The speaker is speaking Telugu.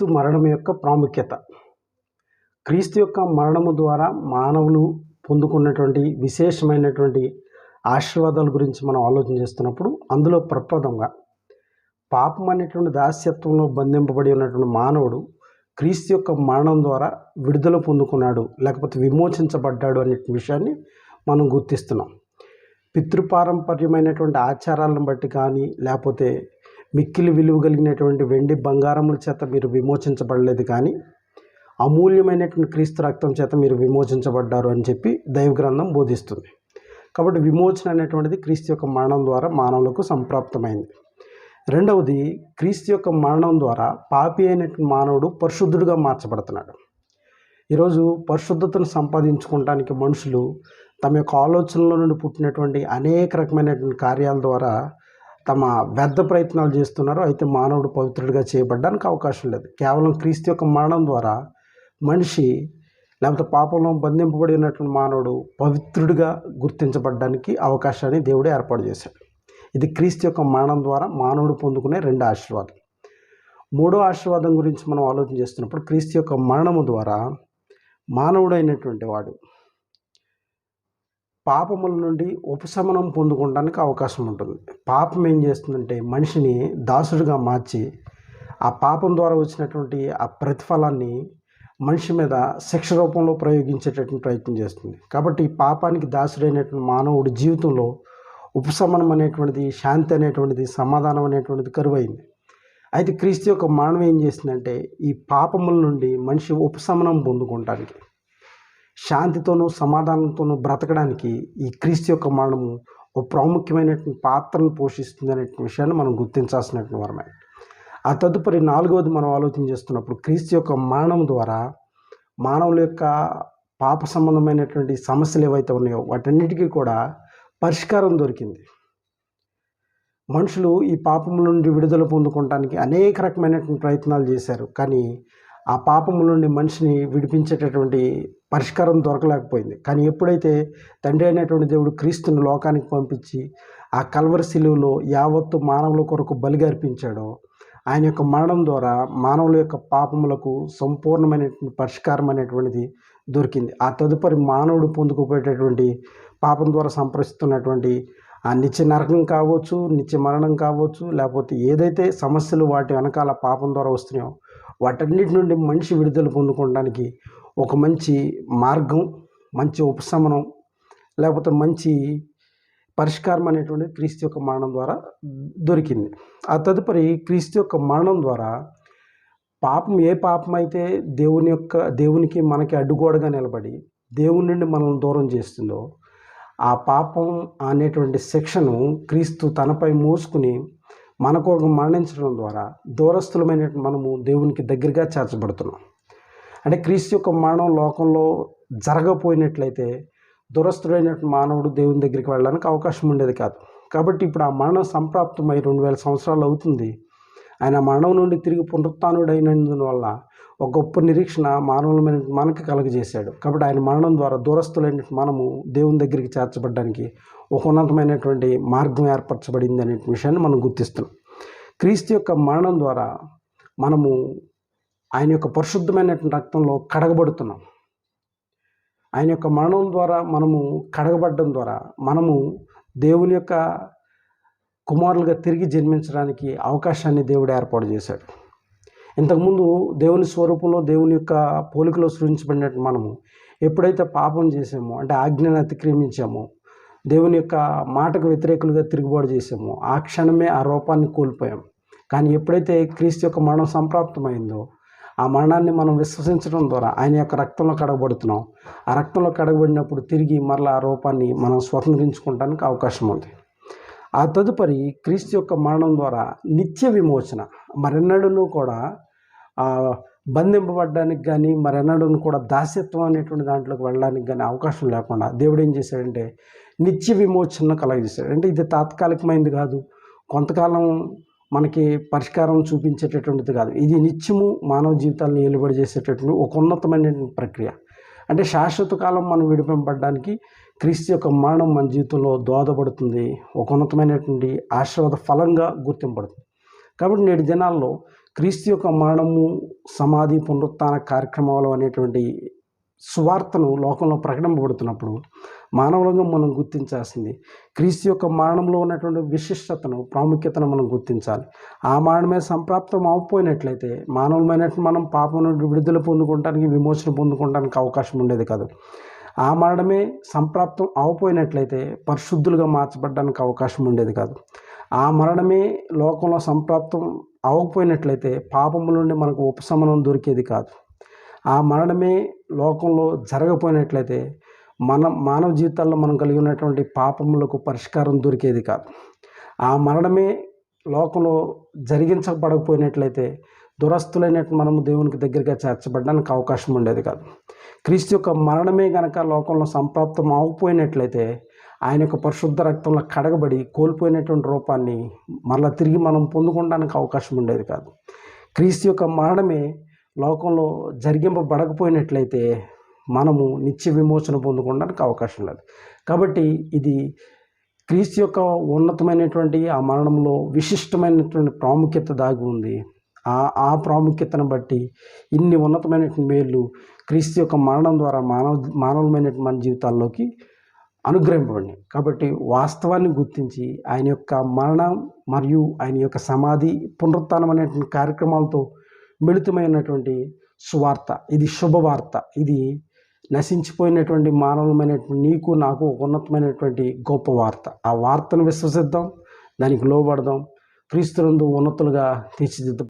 క్రీస్తు మరణం యొక్క ప్రాముఖ్యత. క్రీస్తు యొక్క మరణము ద్వారా మానవులు పొందుకున్నటువంటి విశేషమైనటువంటి ఆశీర్వాదాల గురించి మనం ఆలోచన చేస్తున్నప్పుడు అందులో ప్రప్రదంగా పాపం అనేటువంటి దాస్యత్వంలో బంధింపబడి ఉన్నటువంటి మానవుడు క్రీస్తు యొక్క మరణం ద్వారా విడుదల పొందుకున్నాడు లేకపోతే విమోచించబడ్డాడు అనే విషయాన్ని మనం గుర్తిస్తున్నాం. పితృపారంపర్యమైనటువంటి ఆచారాలను బట్టి కానీ లేకపోతే మిక్కిలి విలువ కలిగినటువంటి వెండి బంగారముల చేత మీరు విమోచించబడలేదు కానీ అమూల్యమైనటువంటి క్రీస్తు రక్తం చేత మీరు విమోచించబడ్డారు అని చెప్పి దైవ గ్రంథం బోధిస్తుంది. కాబట్టి విమోచన అనేటువంటిది క్రీస్తు యొక్క మరణం ద్వారా మానవులకు సంప్రాప్తమైంది. రెండవది క్రీస్తు యొక్క మరణం ద్వారా పాపి అయినటువంటి మానవుడు పరిశుద్ధుడిగా మార్చబడుతున్నాడు. ఈరోజు పరిశుద్ధతను సంపాదించుకోవటానికి మనుషులు తమ యొక్క ఆలోచనల నుండి పుట్టినటువంటి అనేక రకమైనటువంటి కార్యాల ద్వారా తమ వ్యర్థ ప్రయత్నాలు చేస్తున్నారో అయితే మానవుడు పవిత్రుడిగా చేయబడడానికి అవకాశం లేదు. కేవలం క్రీస్తు యొక్క మరణం ద్వారా మనిషి లేకపోతే పాపంలో బంధింపబడి ఉన్నటువంటి మానవుడు పవిత్రుడిగా గుర్తించబడడానికి అవకాశాన్ని దేవుడు ఏర్పాటు చేశాడు. ఇది క్రీస్తు యొక్క మరణం ద్వారా మానవుడు పొందుకునే రెండు ఆశీర్వాదం. మూడో ఆశీర్వాదం గురించి మనం ఆలోచన చేస్తున్నప్పుడు క్రీస్తు యొక్క మరణము ద్వారా మానవుడైనటువంటి వాడు పాపముల నుండి ఉపశమనం పొందుకోవడానికి అవకాశం ఉంటుంది. పాపం ఏం చేస్తుందంటే మనిషిని దాసుడిగా మార్చి ఆ పాపం ద్వారా వచ్చినటువంటి ఆ ప్రతిఫలాన్ని మనిషి మీద శిక్ష రూపంలో ప్రయోగించేటటువంటి ప్రయత్నం చేస్తుంది. కాబట్టి ఈ పాపానికి దాసుడైనటువంటి మానవుడి జీవితంలో ఉపశమనం అనేటువంటిది శాంతి అనేటువంటిది సమాధానం అనేటువంటిది కరువైంది. అయితే క్రీస్తు యొక్క మానవం ఏం చేసిందంటే ఈ పాపముల నుండి మనిషి ఉపశమనం పొందుకోవటానికి శాంతితోనూ సమాధానంతోనూ బ్రతకడానికి ఈ క్రీస్తు యొక్క మరణము ఒక ప్రాముఖ్యమైనటువంటి పాత్రను పోషిస్తుంది అనే విషయాన్ని మనం గుర్తించాల్సినటువంటి వరమే. ఆ తదుపరి నాలుగవది మనం ఆలోచన చేస్తున్నప్పుడు క్రీస్తు యొక్క మరణం ద్వారా మానవుల యొక్క పాప సంబంధమైనటువంటి సమస్యలు ఏవైతే ఉన్నాయో వాటన్నిటికీ కూడా పరిష్కారం దొరికింది. మనుషులు ఈ పాపముల నుండి విడుదల పొందుకోవడానికి అనేక రకమైనటువంటి ప్రయత్నాలు చేశారు. కానీ ఆ పాపము నుండి మనిషిని విడిపించేటటువంటి పరిష్కారం దొరకలేకపోయింది. కానీ ఎప్పుడైతే తండ్రి అయినటువంటి దేవుడు క్రీస్తుని లోకానికి పంపించి ఆ కల్వరి శిలువలో యావత్తు మానవుల కొరకు బలిగా అర్పించాడో ఆయన యొక్క మరణం ద్వారా మానవుల యొక్క పాపములకు సంపూర్ణమైనటువంటి పరిష్కారం అనేటువంటిది దొరికింది. ఆ తదుపరి మానవుడు పొందుకుపోయేటటువంటి పాపం ద్వారా సంప్రదిస్తున్నటువంటి ఆ నిత్య నరకం కావచ్చు నిత్య మరణం కావచ్చు లేకపోతే ఏదైతే సమస్యలు వాటి వెనకాల పాపం ద్వారా వస్తున్నాయో వాటన్నిటి నుండి మనిషి విడుదల పొందుకోవడానికి ఒక మంచి మార్గం మంచి ఉపశమనం లేకపోతే మంచి పరిష్కారం అనేటువంటిది క్రీస్తు యొక్క మరణం ద్వారా దొరికింది. ఆ తదుపరి క్రీస్తు యొక్క మరణం ద్వారా పాపం ఏ పాపం అయితే దేవుని యొక్క దేవునికి మనకి అడ్డుగోడగా నిలబడి దేవుని నుండి మనల్ని దూరం చేస్తుందో ఆ పాపం అనేటువంటి శిక్షను క్రీస్తు తనపై మోసుకుని మన కోసం మరణించడం ద్వారా దూరస్థులమైన మనము దేవునికి దగ్గరగా చేర్చబడుతున్నాం. అంటే క్రీస్తు యొక్క మరణం లోకంలో జరగపోయినట్లయితే దురస్థుడైన మానవుడు దేవుని దగ్గరికి వెళ్ళడానికి అవకాశం ఉండేది కాదు. కాబట్టి ఇప్పుడు ఆ మరణం సంప్రాప్తమై రెండు వేల సంవత్సరాలు అవుతుంది. ఆయన మరణం నుండి తిరిగి పునరుత్నుడైనందువల్ల ఒక గొప్ప నిరీక్షణ మానవులమైన మనకి కలుగజేశాడు. కాబట్టి ఆయన మరణం ద్వారా దూరస్తులైన మనము దేవుని దగ్గరికి చేర్చబడడానికి ఒక ఉన్నతమైనటువంటి మార్గం ఏర్పరచబడింది అనే విషయాన్ని మనం గుర్తిస్తున్నాం. క్రీస్తు యొక్క మరణం ద్వారా మనము ఆయన యొక్క పరిశుద్ధమైనటువంటి రక్తంలో కడగబడుతున్నాం. ఆయన యొక్క మరణం ద్వారా మనము కడగబడడం ద్వారా మనము దేవుని యొక్క కుమారులుగా తిరిగి జన్మించడానికి అవకాశాన్ని దేవుడు ఏర్పాటు చేశాడు. ఇంతకుముందు దేవుని స్వరూపంలో దేవుని యొక్క పోలికలో సృజించబడినట్టు మనము ఎప్పుడైతే పాపం చేసామో అంటే ఆజ్ఞను అతిక్రమించామో దేవుని యొక్క మాటకు వ్యతిరేకులుగా తిరుగుబాటు చేసామో ఆ క్షణమే ఆ రూపాన్ని కోల్పోయాం. కానీ ఎప్పుడైతే క్రీస్తు యొక్క మరణం సంప్రాప్తమైందో ఆ మరణాన్ని మనం విశ్వసించడం ద్వారా ఆయన యొక్క రక్తంలో కడగబడుతున్నాం. ఆ రక్తంలో కడగబడినప్పుడు తిరిగి మరలా ఆ రూపాన్ని మనం స్వతంత్రించుకోవడానికి అవకాశం ఉంది. ఆ తదుపరి క్రీస్తు యొక్క మరణం ద్వారా నిత్య విమోచన మరెన్నడూ కూడా బంధింపబడడానికి కానీ మరెన్నడూ కూడా దాస్యత్వం అనేటువంటి దాంట్లోకి వెళ్ళడానికి కానీ అవకాశం లేకుండా దేవుడు ఏం చేశాడంటే నిత్య విమోచన కలగజేశాడు. అంటే ఇది తాత్కాలికమైనది కాదు. కొంతకాలం మనకి పరిష్కారం చూపించేటటువంటిది కాదు. ఇది నిత్యము మానవ జీవితాలను ఏలుబడి చేసేటటువంటి ఒక ఉన్నతమైన ప్రక్రియ. అంటే శాశ్వత కాలం మనం విడిపింపబడడానికి క్రీస్తు యొక్క మరణం మన జీవితంలో దోహదపడుతుంది. ఒక ఉన్నతమైనటువంటి ఆశీర్వాద ఫలంగా గుర్తింపబడుతుంది. కాబట్టి నేటి దినాల్లో క్రీస్తు యొక్క మరణము సమాధి పునరుత్థాన కార్యక్రమాలు అనేటువంటి సువార్తను లోకంలో ప్రకటింపబడుతున్నప్పుడు మానవులంగా మనం గుర్తించాల్సింది క్రీస్తు యొక్క మరణంలో ఉన్నటువంటి విశిష్టతను ప్రాముఖ్యతను మనం గుర్తించాలి. ఆ మరణమే సంప్రాప్తం అవపోయినట్లయితే మానవులమైనట్టు మనం పాపం నుండి విడుదల పొందుకోవడానికి విమోచన పొందుకోవడానికి అవకాశం ఉండేది కాదు. ఆ మరణమే సంప్రాప్తం అవపోయినట్లయితే పరిశుద్ధులుగా మార్చబడడానికి అవకాశం ఉండేది కాదు. ఆ మరణమే లోకంలో సంప్రాప్తం అవ్వకపోయినట్లయితే పాపముల నుండి మనకు ఉపశమనం దొరికేది కాదు. ఆ మరణమే లోకంలో జరగపోయినట్లయితే మన మానవ జీవితాల్లో మనం కలిగి ఉన్నటువంటి పాపములకు పరిష్కారం దొరికేది కాదు. ఆ మరణమే లోకంలో జరిగించబడకపోయినట్లయితే దురస్తులైనట్టు మనము దేవునికి దగ్గరగా చేర్చబడడానికి అవకాశం ఉండేది కాదు. క్రీస్తు యొక్క మరణమే గనక లోకంలో సంప్రాప్తం అవ్వకపోయినట్లయితే ఆయన యొక్క పరిశుద్ధ రక్తంలో కడగబడి కోల్పోయినటువంటి రూపాన్ని మరలా తిరిగి మనం పొందుకోవడానికి అవకాశం ఉండేది కాదు. క్రీస్తు యొక్క మరణమే లోకంలో జరిగింపబడకపోయినట్లయితే మనము నిత్య విమోచన పొందుకోవడానికి అవకాశం లేదు. కాబట్టి ఇది క్రీస్తు యొక్క ఉన్నతమైనటువంటి ఆ మరణంలో విశిష్టమైనటువంటి ప్రాముఖ్యత దాగి ఉంది. ఆ ఆ ప్రాముఖ్యతను బట్టి ఇన్ని ఉన్నతమైనటువంటి మేలు క్రీస్తు యొక్క మరణం ద్వారా మానవ మానవమైనటువంటి మన జీవితాల్లోకి అనుగ్రహింపబడి కాబట్టి వాస్తవాన్ని గుర్తించి ఆయన యొక్క మరణం మరియు ఆయన యొక్క సమాధి పునరుత్నం అనేటువంటి కార్యక్రమాలతో మిళితమైనటువంటి సువార్త. ఇది శుభవార్త. ఇది నశించిపోయినటువంటి మానవమైనటువంటి నీకు నాకు ఉన్నతమైనటువంటి గొప్ప వార్త. ఆ వార్తను విశ్వసిద్దాం దానికి లోబడదాం క్రీస్తునందు ఉన్నతులుగా తీర్చిదిద్దాం